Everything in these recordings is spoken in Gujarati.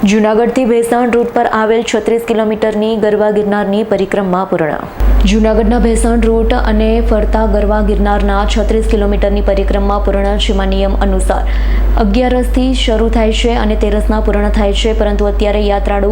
જૂનાગઢથી ભેસાણ રૂટ પર આવેલ છત્રીસ કિલોમીટરની ગરવા ગિરનારની પરિક્રમા પૂર્ણ જૂનાગઢના ભેસાણ રૂટ અને ફરતા ગરવા ગિરનારના છત્રીસ કિલોમીટરની પરિક્રમા પૂર્ણ જેમાં નિયમ અનુસાર. અગિયારસથી શરૂ થાય છે અને તેરસના પૂર્ણ થાય છે, પરંતુ અત્યારે યાત્રાળુ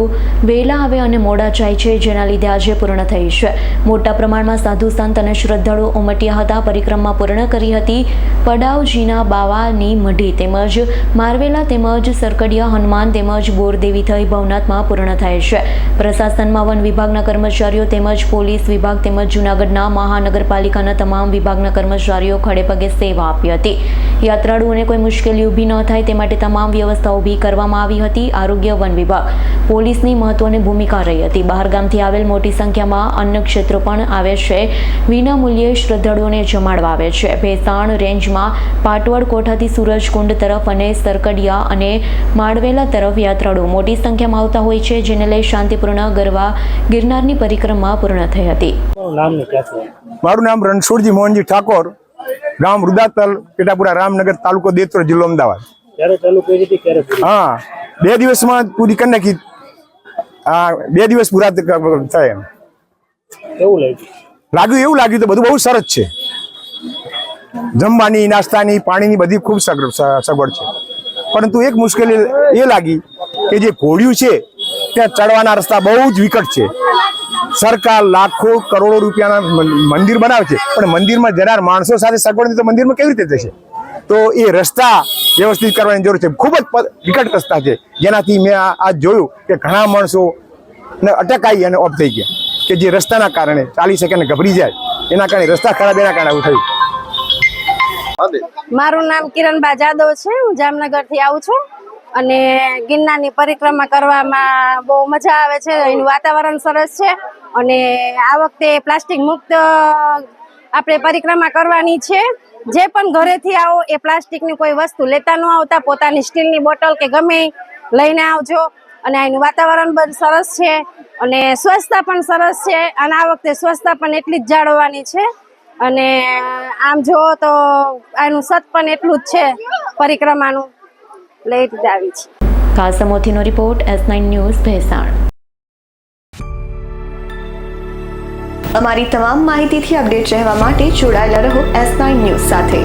વહેલા આવે અને મોડા જાય છે, જેના લીધે આજે પૂર્ણ થઈ છે. મોટા પ્રમાણમાં સાધુ સંત અને શ્રદ્ધાળુઓ ઉમટ્યા હતા, પરિક્રમા પૂર્ણ કરી હતી. પડાવજીના બાવાની મઢી તેમજ મારવેલા તેમજ સરકડિયા હનુમાન તેમજ બોરદેવી થઈ ભવનાથમાં પૂર્ણ થાય છે. પ્રશાસનમાં વન વિભાગના કર્મચારીઓ તેમજ પોલીસ વિભાગ તેમજ જૂનાગઢના મહાનગરપાલિકાના તમામ વિભાગના કર્મચારીઓ ખડેપગે સેવા આપી હતી. યાત્રાળુઓને કોઈ મુશ્કેલી ઊભી ન થાય તે માટે તમામ વ્યવસ્થા ઊભી કરવામાં આવી હતી. આરોગ્ય વન વિભાગ પોલીસની મહત્વની ભૂમિકા રહી હતી. બહારગામથી આવેલ મોટી સંખ્યામાં અન્ય ક્ષેત્રો પણ આવે છે. વિના મૂલ્યે શ્રદ્ધાળુઓને જમાડવા આવે છે. ભેસાણ રેન્જમાં પાટવડ કોઠાથી સૂરજકુંડ તરફ અને સરકડિયા અને માળવેલા તરફ યાત્રાળુઓ મોટી સંખ્યામાં આવતા હોય છે, જેને લઈ શાંતિપૂર્ણ ગરવા ગિરનારની પરિક્રમા પૂર્ણ થઈ હતી. મારું નામ રણછોડજી મોહનજી ઠાકોર ગામ રુદાતલ પેટાપુરા રામનગર તાલુકો દેતરો જિલ્લો અમદાવાદ. હા બે દિવસમાં પૂરી કરી નાખી. હા બે દિવસ પૂરા થાય એમ. કેવું લાગ્યું? એવું લાગ્યું તો બધું બહુ સરસ છે. જમવાની નાસ્તાની પાણીની બધી ખૂબ સગવડ છે. પરંતુ એક મુશ્કેલી એ લાગી કે જે ઘોડિયું છે ત્યાં ચડવાના રસ્તા બહુ જ વિકટ છે. સરકાર લાખો કરોડો રૂપિયાના મંદિર બનાવે છે. પણ મંદિરમાં જનાર માણસો સાથે સગવડ તો મંદિરમાં કેવી રીતે જશે? તો એ રસ્તા વ્યવસ્થિત કરવાની જરૂર છે. ખૂબ જ વિકટ રસ્તા છે. જેનાથી મેં આ જોયું કે ઘણા માણસો ને અટકાઈ અને ઓફ થઈ ગયા. કે જે રસ્તાના કારણે ચાલી શકે ને ગભરી જાય. એના કારણે રસ્તા ખરાબ એના કારણે આવું થયું. મારું નામ કિરણબા જાદવ છે. હું જામનગરથી આવું છું. અને ગિરનારની પરિક્રમા કરવામાં બહુ મજા આવે છે. એનું વાતાવરણ સરસ છે. અને આ વખતે પ્લાસ્ટિક મુક્ત આપણે પરિક્રમા કરવાની છે. જે પણ ઘરેથી આવો, એ પ્લાસ્ટિકની કોઈ વસ્તુ લેતા ન આવતા, પોતાની સ્ટીલની બોટલ કે ગમે લઈને આવજો. અને એનું વાતાવરણ પણ સરસ છે. અને સ્વચ્છતા પણ સરસ છે. અને આ વખતે સ્વચ્છતા પણ એટલી જ જાળવવાની છે. અને આમ જુઓ તો આનું સત પણ એટલું જ છે પરિક્રમાનું. એ આવી છે. કાસમોથીનો report, S nine news, Bhesan. અમારી તમામ માહિતીથી અપડેટ રહેવા માટે જોડાયેલા રહો એસ નાઇન ન્યૂઝ સાથે.